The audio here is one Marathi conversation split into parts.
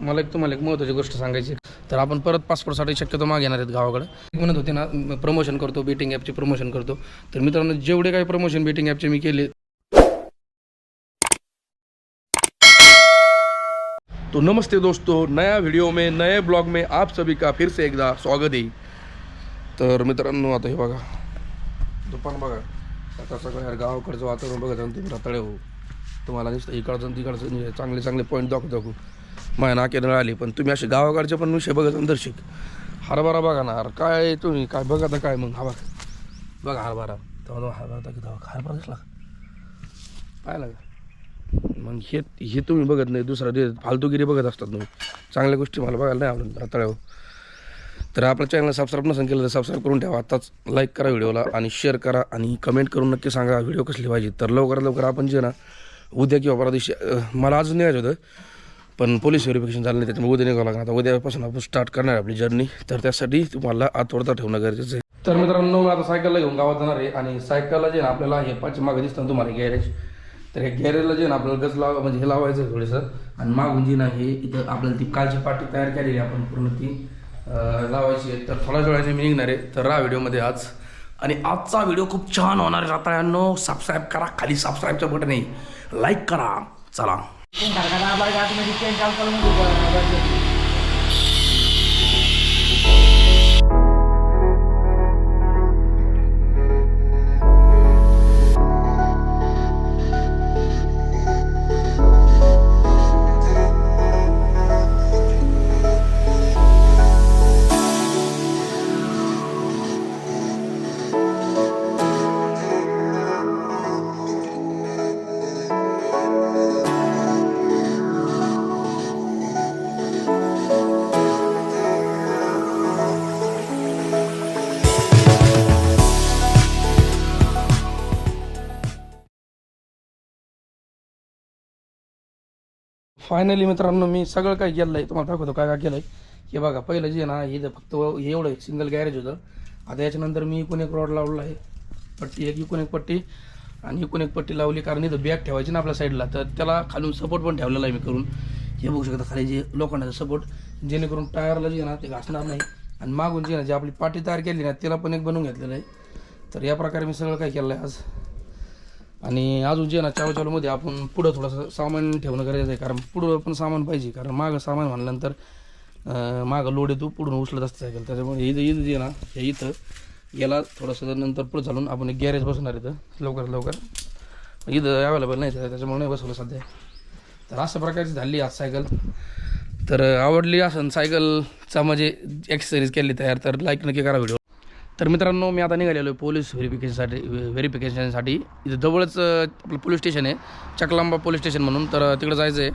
मला एक तुम्हाला एक महत्त्वाची गोष्ट सांगायची तर आपण परत पासपोर्टसाठी शक्यतो मागे येणार आहेत गावाकडे. एक म्हणत होते ना प्रमोशन करतो बेटिंग ॲपचे प्रमोशन करतो. तर मित्रांनो जेवढे काही प्रमोशन बेटिंग ॲपचे मी केले तो नमस्ते दोस्तों नया व्हिडिओ में नए ब्लॉग में आप सभी का फिर से एकदा स्वागत आहे तर मित्रांनो आता हे बघा. दुपार बघा. आता सगळं यार गावाकडचं वातावरण बघत आणि तुम्ही रताळे हो. तुम्हाला दिसतं इकडचं तिकडचं चांगले चांगले पॉईंट दाखवू दाखवू महिना केंद्र आली पण तुम्ही असे गावाकडचे पण विषय बघत आणि दर्शिक. हरभरा बघा ना अरे काय तुम्ही काय बघा तर काय मग? हा बघा. बघा हरभरा. तेव्हा हरभरा दाखवा हरभरा दिसला का? पाहिला का? मग हे हे तुम्ही बघत नाही दुसरा ते फालतूगिरी बघत असतात तुम्ही. चांगल्या गोष्टी मला बघायला नाही आवडत रताळ्यावर हो. तर आपल्या चॅनलला सबस्क्राईब नसेल केलं तर सबस्क्राईब करून ठेवा. आताच लाईक करा व्हिडिओला आणि शेअर करा आणि कमेंट करून नक्की सांगा व्हिडिओ कसली पाहिजे? तर लवकरात लवकर आपण जे ना उद्या किंवा परवा दिवशी मला अजून यायचं होतं. पण पोलीस व्हेरिफिकेशन झालं नाही त्याच्यामुळे उद्या निघावं लागणार. आता उद्यापासून आपण स्टार्ट करणार आपली जर्नी तर त्यासाठी तुम्हाला आतवडता ठेवणं गरजेचं आहे. तर मित्रांनो मी आता सायकलला घेऊन गावात जाणार आहे आणि सायकलला जे ना आपल्याला हे पाच मागे दिसतं ना तुम्हाला गॅरेज तर हे गॅरेजला जे ना आपल्याला गज लावा म्हणजे हे लावायचं आहे थोडंसं. आणि मागून जी ना हे इथं आपल्याला ती कालची पाटी तयार केलेली आहे. आपण पूर्ण ती लावायची आहे. तर थोड्याच वेळाने मी निघणार आहे. तर राहा व्हिडिओमध्ये आज. आणि आजचा व्हिडिओ खूप छान होणार आहे. रताळ्यांनो सबस्क्राईब करा. खाली सबस्क्राईबचं बटन आहे लाईक करा. चला. Encargará a barca, me dice, encárgalo, me dice, finally मित्रांनो मी सगळं काय केलं आहे तुम्हाला दाखवतो काय काय केलं आहे हे बघा पहिलं जे आहे ना हे फक्त हे एवढं सिंगल गॅरेज होतं. आता याच्यानंतर मी इकून एक रॉड लावला आहे. पट्टी एक इकून एक पट्टी आणि इकून एक पट्टी लावली कारण इथं बॅग ठेवायची ना आपल्या साईडला तर त्याला खालून सपोर्ट पण ठेवलेला आहे मी करून. हे बघू शकता खाली जे लोखंडाचा सपोर्ट जेणेकरून टायरला जे ना ते घासणार नाही. आणि मागून जे ना जे आपली पाटी तयार केली ना त्याला पण एक बनवून घेतलेलं आहे. तर या प्रकारे मी सगळं काय केलं आहे आज. आणि अजून जे ना चालू चालूमध्ये आपण पुढं थोडंसं सामान ठेवणं गरजेचं आहे कारण पुढं पण सामान पाहिजे कारण मागं सामान म्हणल्यानंतर मागं लोड येतो पुढून उचलत असते सायकल. त्याच्यामुळे इथं इथं जे ना हे इथं याला थोडंसं नंतर पुढं चालून आपण एक गॅरेज बसवणार इथं लवकर लवकर. इथं अवेलेबल नाही त्याच्यामुळे नाही बसवलं सध्या. तर अशा प्रकारची झाली आज सायकल. तर आवडली असन सायकलचा म्हणजे एक्सरसाइज केली तयार तर लाईक नक्की करा व्हिडिओ तर मित्रांनो मी आता निघालेलो आहे पोलीस व्हेरिफिकेशनसाठी व्हेरिफिकेशनसाठी. इथं जवळच आपलं पोलीस स्टेशन आहे चकलांबा पोलीस स्टेशन म्हणून. तर तिकडं जायचं आहे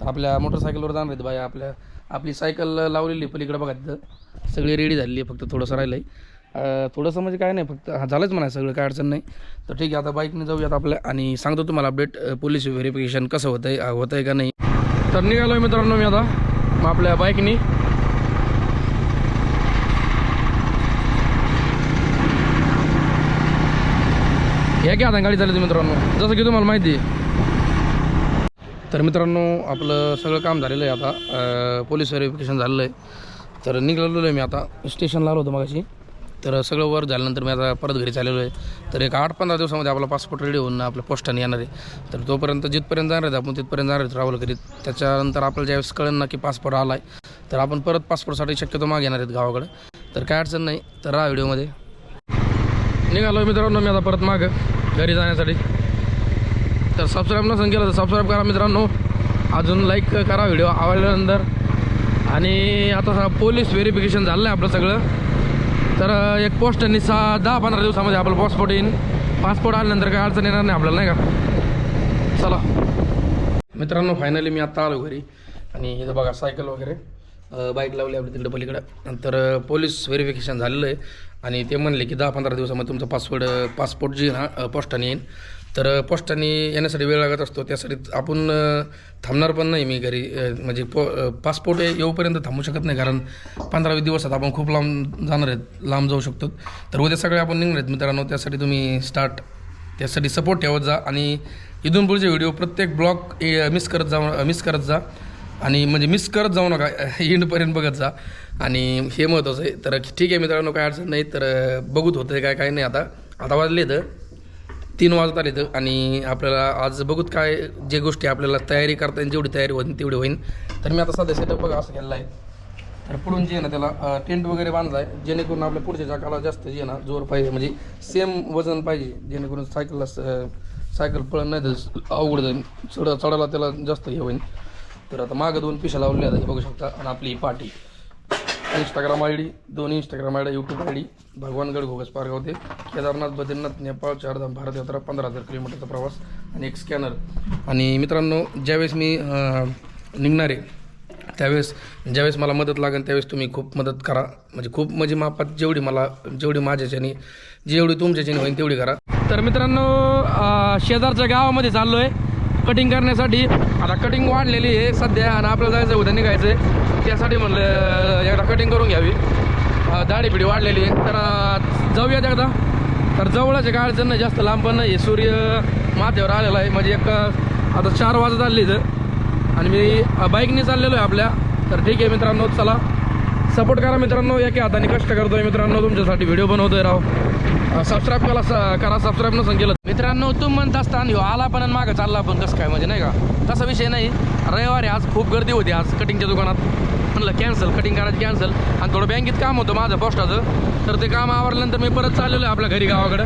तर आपल्या मोटरसायकलवर जाणार आहेत बाया आपल्या आपली सायकल लावलेली आहे पलीकडं बघा तिथं. सगळी रेडी झालेली आहे फक्त थोडंसं राहिलं आहे थोडंसं म्हणजे काय नाही फक्त हा झालंच म्हणा सगळं काय अडचण नाही. तर ठीक आहे आता बाईकने जाऊयात आपल्या आणि सांगतो तुम्हाला अपडेट पोलीस व्हेरिफिकेशन कसं होतं आहे होतं आहे का नाही. तर निघालो आहे मित्रांनो मी आता मग आपल्या बाईकनी. या की आता गाडी चालली मित्रांनो? जसं की तुम्हाला माहिती आहे. तर मित्रांनो आपलं सगळं काम झालेलं आहे आता. पोलीस व्हेरिफिकेशन झालेलं आहे. तर निघालेलो आहे मी आता. स्टेशनला आलो होतो मगाशी. तर सगळं वर झाल्यानंतर मी आता परत घरी चाललेलो आहे. तर एक आठ पंधरा दिवसामध्ये आपला पासपोर्ट रेडी होऊन आपल्या पोस्टाने येणार आहे. तर तोपर्यंत जिथपर्यंत जाणार आहेत आपण तिथपर्यंत जाणार आहेत ट्रॅव्हल करीत त्याच्यानंतर आपल्याला ज्यावेळेस कळेल ना की पासपोर्ट आला आहे तर आपण परत पासपोर्टसाठी शक्यतो मागे येणार आहेत गावाकडे. तर काय अडचण नाही. तर राहा व्हिडिओमध्ये. निघालो मित्रांनो मी आता परत मागं. घरी जाण्यासाठी. तर सबस्क्राईब नसेल केलं तर सबस्क्राईब करा मित्रांनो. अजून लाईक करा व्हिडिओ आवडल्यानंतर. आणि आता पोलीस व्हेरिफिकेशन झालं आहे आपलं सगळं. तर एक पोस्टनी सहा दहा पंधरा दिवसामध्ये आपलं पासपोर्ट येईन. पासपोर्ट आल्यानंतर काय अडचण येणार नाही आपल्याला नाही का? चला. मित्रांनो फायनली मी आत्ता आलो घरी. आणि इथं बघा सायकल वगैरे. बाईक लावली आपली तिकडं पलीकडं. नंतर पोलीस व्हेरिफिकेशन झालेलं आहे. आणि ते म्हणले की दहा पंधरा दिवसामध्ये तुमचा पासवर्ड पासपोर्ट जी हा ना पोस्टाने येईल तर पोस्टाने येण्यासाठी वेळ लागत असतो. त्यासाठी आपण थांबणार पण नाही मी घरी. म्हणजे पो पासपोर्ट येऊपर्यंत थांबू शकत नाही. कारण पंधरा वीस दिवसात आपण खूप लांब जाणार आहेत. लांब जाऊ शकतो. तर उद्या सगळे आपण निघणार आहेत मित्रांनो. त्यासाठी तुम्ही स्टार्ट त्यासाठी सपोर्ट ठेवत जा. आणि इथून पुढचे व्हिडिओ प्रत्येक ब्लॉग मिस करत जा मिस करत जा. आणि म्हणजे मिस करत जाऊ नका. एंडपर्यंत बघत जा. आणि हे महत्त्वाचं आहे. तर ठीक आहे मित्रांनो काय अडचण नाही. तर बघूत होतं काय काय नाही आता. आता वाजले तर तीन वाजत आले तर आणि आपल्याला आज बघूत काय जे गोष्टी आपल्याला तयारी करता येईल जेवढी तयारी होईल तेवढी होईल तर मी आता सध्या सेटअप बघा असं केलेलं आहे. तर पुढून जे ना त्याला टेंट वगैरे बांधला आहे जेणेकरून आपल्या पुढच्या चाकाला जास्त जे ना जोर पाहिजे. म्हणजे सेम वजन पाहिजे. जेणेकरून सायकलला सायकल पळण नाही अवघड जाईल. चढ चढायला त्याला जास्त हे होईल. तर आता मागं दोन पिशा लावलेल्या आहेत हे बघू शकता. आणि आपली ही पाठी इंस्टाग्राम आय डी दोन्ही Instagram I D YouTube I D Bhagwangad Ghogas पारगावते होते केदारनाथ बद्रीनाथ नेपाळ चारधाम भारत यात्रा पंधरा हजार किलोमीटरचा प्रवास आणि एक स्कॅनर आणि मित्रांनो ज्यावेळेस मी निघणार आहे त्यावेळेस ज्यावेळेस मला मदत लागेल त्यावेळेस तुम्ही खूप मदत करा. म्हणजे खूप म्हणजे मापात जेवढी मला जेवढी माझ्याच्याने जेवढी तुमच्याच्याने होईल तेवढी करा. तर मित्रांनो शेजारच्या गावामध्ये चाललो आहे कटिंग करण्यासाठी. आता कटिंग वाढलेली आहे. सध्या आणि आपल्याला जायचं उद्या निघायचं आहे त्यासाठी म्हणलं एकदा कटिंग करून घ्यावी. दाढी पिढी वाढलेली आहे. तर जाऊयात एकदा. तर जवळच आहे काय अडचण नाही जास्त लांब पण नाही. आहे. सूर्य माथ्यावर आलेला आहे. म्हणजे एक आता चार वाजत आले इथं. आणि मी बाईकने चाललेलो आहे आपल्या. तर ठीक आहे मित्रांनो चला. सपोर्ट करा मित्रांनो या की हाताने कष्ट करतोय मित्रांनो. तुमच्यासाठी व्हिडिओ बनवतोय राव. सबस्क्राईब करा करा सबस्क्राईब नसून केलं मित्रांनो तुम्ही म्हणत असता ह्यो आला पण आणि मागं चालला पण कसं काय? म्हणजे नाही का? तसा विषय नाही. रविवारी आज खूप गर्दी होती आज कटिंगच्या दुकानात. म्हणलं कॅन्सल कटिंग करायचं कॅन्सल आणि थोडं बँकेत काम होतं माझं पोस्टाचं तर ते काम आवरल्यानंतर मी परत चाललेलो आहे आपल्या घरी गावाकडं.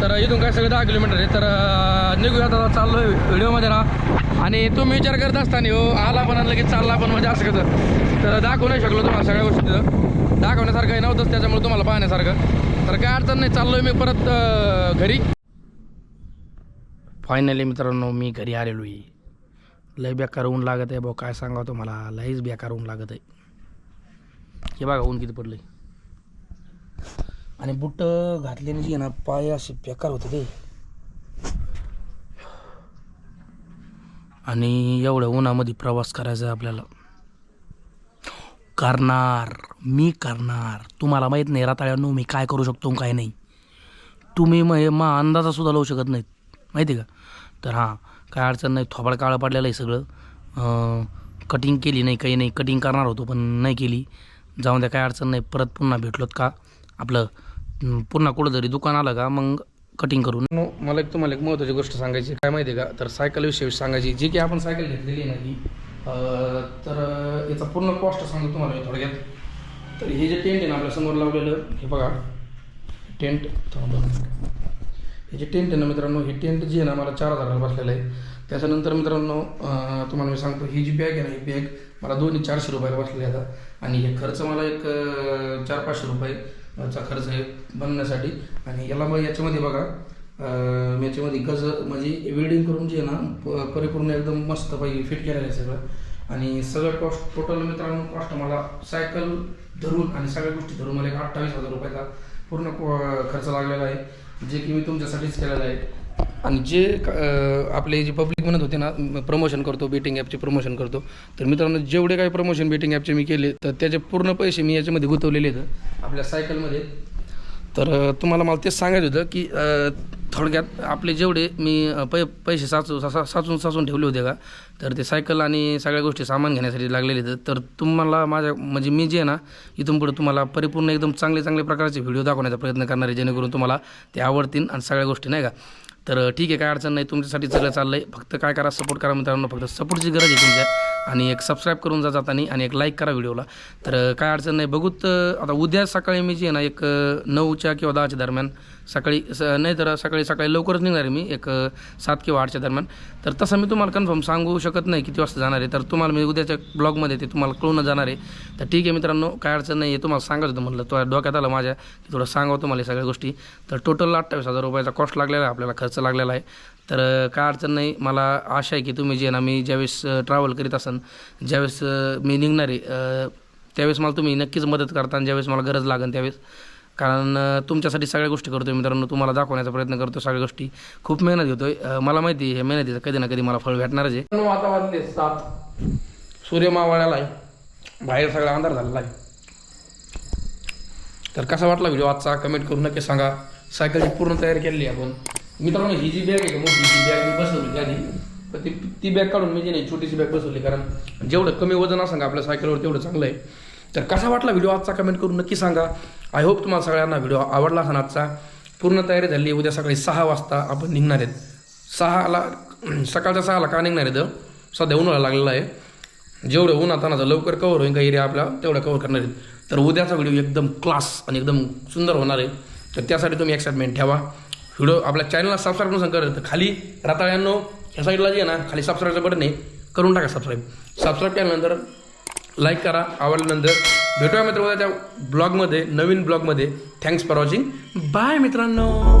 तर इथून काय सगळं दहा किलोमीटर आहे. तर निघूया आता चाललो आहे व्हिडिओमध्ये राहा. आणि तुम्ही विचार करत असताना हो आला पण आणि लगेच चालला पण म्हणजे असं कसं? तर दाखवू नाही शकलो तुम्हाला सगळ्या गोष्टी दाखवण्यासारखं नव्हतंच त्याच्यामुळे तुम्हाला पाहण्यासारखं. तर काय अडचण नाही चाललो आहे मी परत घरी. फायनली मित्रांनो मी घरी आलेलो आहे. लय बेकार ऊन लागत आहे भाऊ काय सांगावं तुम्हाला लईच बेकार ऊन लागत आहे. हे बघा ऊन किती पडलं आणि बुट घातल्याने जी ना पाय असे बेकार होते ते. आणि एवढ्या उन्हामध्ये प्रवास करायचा आहे आपल्याला. करणार मी करणार. तुम्हाला माहीत नाही राताळ्यांनो मी काय करू शकतो काय नाही. तुम्ही मग मा अंदाजासुद्धा लावू शकत नाहीत. माहिती आहे का? तर हां काय अडचण नाही. थोबाड काळं पडलेलं आहे सगळं. कटिंग केली नाही काही नाही. कटिंग करणार होतो पण नाही केली. जाऊन द्या काय अडचण नाही. परत पुन्हा भेटलोत का? आपलं पुन्हा कुठं जरी दुकान आलं का मग कटिंग करून. मला एक तुम्हाला एक महत्त्वाची गोष्ट सांगायची काय माहिती आहे का? तर सायकलविषयी सांगायची. जी की आपण सायकल घेतलेली आहे ना ही तर याचा पूर्ण कॉस्ट सांगतो तुम्हाला मी थोडक्यात. तर हे जे टेंट आहे ना आपल्यासमोर लावलेलं हे बघा. टेंट थांबा. हे जे टेंट आहे ना मित्रांनो हे टेंट जी आहे ना मला चार हजाराला बसलेलं आहे. त्याच्यानंतर मित्रांनो तुम्हाला मी सांगतो ही जी बॅग आहे ना ही बॅग मला दोन्ही चारशे रुपयाला बसलेली आता. आणि हे खर्च मला एक चार पाचशे रुपयेचा खर्च आहे बनण्यासाठी. आणि याला मग याच्यामध्ये बघा याच्यामध्ये गज म्हणजे वेल्डिंग करून जे आहे ना प- परिपूर्ण एकदम मस्त पाहिजे फिट केलेलं आहे सगळं. आणि सगळं कॉस्ट टोटल मित्रांनो कॉस्ट मला सायकल धरून आणि सगळ्या गोष्टी धरून मला एक अठ्ठावीस हजार रुपयाचा पूर्ण को- खर्च लागलेला आहे जे की मी तुमच्यासाठीच केलेलं आहे. आणि जे आपले जे पब्लिक म्हणत होते ना प्रमोशन करतो बेटिंग ॲपचे प्रमोशन करतो तर मित्रांनो जेवढे काही प्रमोशन बेटिंग ॲपचे मी केले तर त्याचे पूर्ण पैसे मी याच्यामध्ये गुंतवलेले आहेत. आपल्या सायकलमध्ये तर तुम्हाला मला तेच सांगायचं होतं की थोडक्यात आपले जेवढे मी पै पैसे साचू सा- साचून साचून ठेवले होते का तर ते सायकल आणि सगळ्या गोष्टी सामान घेण्यासाठी लागलेले आहेत. तर तुम्हाला माझ्या म्हणजे मी जे आहे ना इथून पुढे तुम्हाला परिपूर्ण एकदम चांगले चांगले प्रकारचे व्हिडिओ दाखवण्याचा प्रयत्न करणार आहे जेणेकरून तुम्हाला ते आवडतील आणि सगळ्या गोष्टी नाही का? तर ठीक आहे काय अडचण नाही. तुमच्यासाठी सगळं चाललं आहे फक्त काय करा सपोर्ट करा मित्रांनो. फक्त सपोर्टची गरज आहे तुमच्या. आणि एक सबस्क्राईब करून जा जातानी आणि एक लाईक करा व्हिडिओला तर काय अडचण नाही. बघूत आता उद्या सकाळी मी जी आहे ना एक नऊच्या किंवा दहाच्या दरम्यान सकाळी स नाही तर सकाळी सकाळी लवकरच निघणार आहे मी. एक सात किंवा आठच्या दरम्यान. तर तसं मी तुम्हाला कन्फर्म सांगू शकत नाही किती वाजता जाणार आहे. तर तुम्हाला मी उद्याच्या ब्लॉगमध्ये ते तुम्हाला कळून जाणार आहे. तर ठीक आहे मित्रांनो काय अडचण नाही. आहे तुम्हाला सांगत होतं म्हटलं तो डोक्यात आलं माझ्या की थोडं सांगावं तुम्हाला सगळ्या गोष्टी. तर टोटल अठ्ठावीस हजार रुपयाचा कॉस्ट लागलेला आहे आपल्याला खर्च. लागलेला आहे. तर काय अडचण नाही. मला आशा आहे की तुम्ही जे ना मी ज्यावेळेस ट्रॅव्हल करीत असन ज्यावेळेस मी निघणार आहे त्यावेळेस मला तुम्ही नक्कीच मदत करता आणि ज्यावेळेस मला गरज लागेल त्यावेळेस. कारण तुमच्यासाठी सगळ्या गोष्टी करतो मित्रांनो. तुम्हाला दाखवण्याचा प्रयत्न करतो सगळ्या गोष्टी. खूप मेहनत घेतोय. मला माहिती आहे मेहनतीचं कधी ना कधी मला फळ भेटणारच आहे. आता वाजले सात सूर्य मावळ्याला आहे. बाहेर सगळा अंधार झालेला आहे. तर कसा वाटला व्हिडिओ आजचा? कमेंट करून नक्की सांगा. सायकलची पूर्ण तयारी केलेली आहे आपण. मित्रांनो ही जी बॅग आहे का मोठी ही बॅग मी बसवली आधी पण ती ती बॅग काढून मी जी नाही छोटीशी बॅग बसवली कारण जेवढं कमी वजन असं का आपल्या सायकलवर तेवढं चांगलं आहे. तर कसा वाटला व्हिडिओ आजचा? कमेंट करून नक्की सांगा. आय होप तुम्हाला सगळ्यांना व्हिडिओ आवडला असेल आजचा. पूर्ण तयारी झाली उद्या सकाळी सहा वाजता आपण निघणार आहेत. सहाला सकाळच्या सहाला का निघणार आहेत? सध्या उन्हाळा लागलेला आहे. जेवढं ऊन आता ना लवकर कवर होईल का एरिया आपला तेवढं कवर करणार आहेत. तर उद्याचा व्हिडिओ एकदम क्लास आणि एकदम सुंदर होणार आहे. तर त्यासाठी तुम्ही एक्साइटमेंट ठेवा. व्हिडिओ आपल्या चॅनलला सबस्क्राईब करून सांगा तर खाली राताळ्यांनो ह्या साईडला जे ना खाली सबस्क्राईबचं बटन आहे. करून टाका सबस्क्राईब सबस्क्राईब केल्यानंतर लाईक करा. आवडल्यानंतर भेटूया मित्र उद्याच्या ब्लॉगमध्ये नवीन ब्लॉगमध्ये थँक्स फॉर वॉचिंग बाय मित्रांनो.